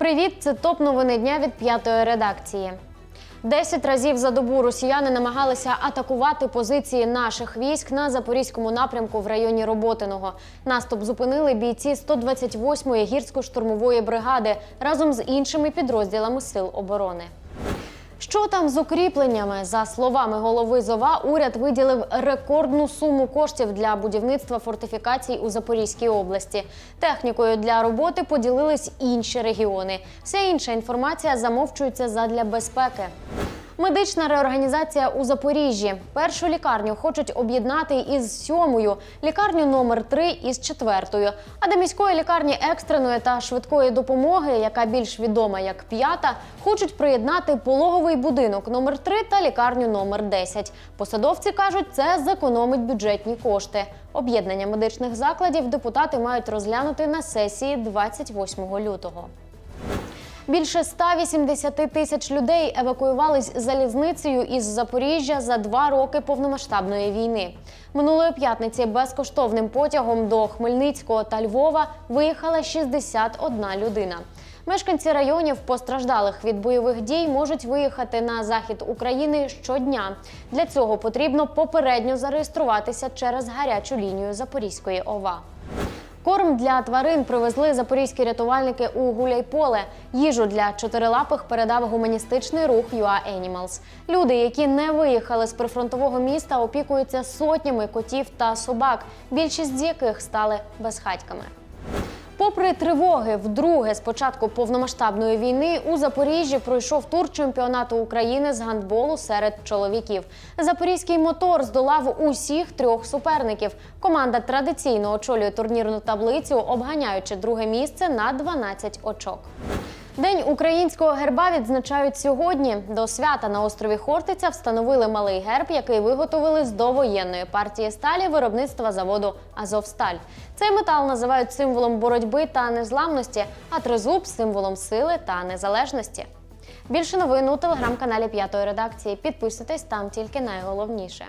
Привіт, це топ новини дня від п'ятої редакції. Десять разів за добу росіяни намагалися атакувати позиції наших військ на запорізькому напрямку в районі Роботиного. Наступ зупинили бійці 128-ї гірсько-штурмової бригади разом з іншими підрозділами сил оборони. Що там з укріпленнями? За словами голови ЗОВА, уряд виділив рекордну суму коштів для будівництва фортифікацій у Запорізькій області. Технікою для роботи поділились інші регіони. Вся інша інформація замовчується задля безпеки. Медична реорганізація у Запоріжжі. Першу лікарню хочуть об'єднати із сьомою, лікарню номер 3 із четвертою. А до міської лікарні екстреної та швидкої допомоги, яка більш відома як п'ята, хочуть приєднати пологовий будинок номер 3 та лікарню номер 10. Посадовці кажуть, це зекономить бюджетні кошти. Об'єднання медичних закладів депутати мають розглянути на сесії 28 лютого. Більше 180 тисяч людей евакуювались залізницею із Запоріжжя за два роки повномасштабної війни. Минулої п'ятниці безкоштовним потягом до Хмельницького та Львова виїхала 61 людина. Мешканці районів, постраждалих від бойових дій, можуть виїхати на захід України щодня. Для цього потрібно попередньо зареєструватися через гарячу лінію Запорізької ОВА. Корм для тварин привезли запорізькі рятувальники у Гуляйполе. Їжу для чотирилапих передав гуманістичний рух UA Animals. Люди, які не виїхали з прифронтового міста, опікуються сотнями котів та собак, більшість з яких стали безхатьками. Попри тривоги, вдруге з початку повномасштабної війни у Запоріжжі пройшов тур чемпіонату України з гандболу серед чоловіків. Запорізький мотор здолав усіх трьох суперників. Команда традиційно очолює турнірну таблицю, обганяючи друге місце на 12 очок. День українського герба відзначають сьогодні. До свята на острові Хортиця встановили малий герб, який виготовили з довоєнної партії сталі виробництва заводу Азовсталь. Цей метал називають символом боротьби та незламності, а тризуб символом сили та незалежності. Більше новин у телеграм-каналі П'ятої редакції. Підписуйтесь там тільки найголовніше.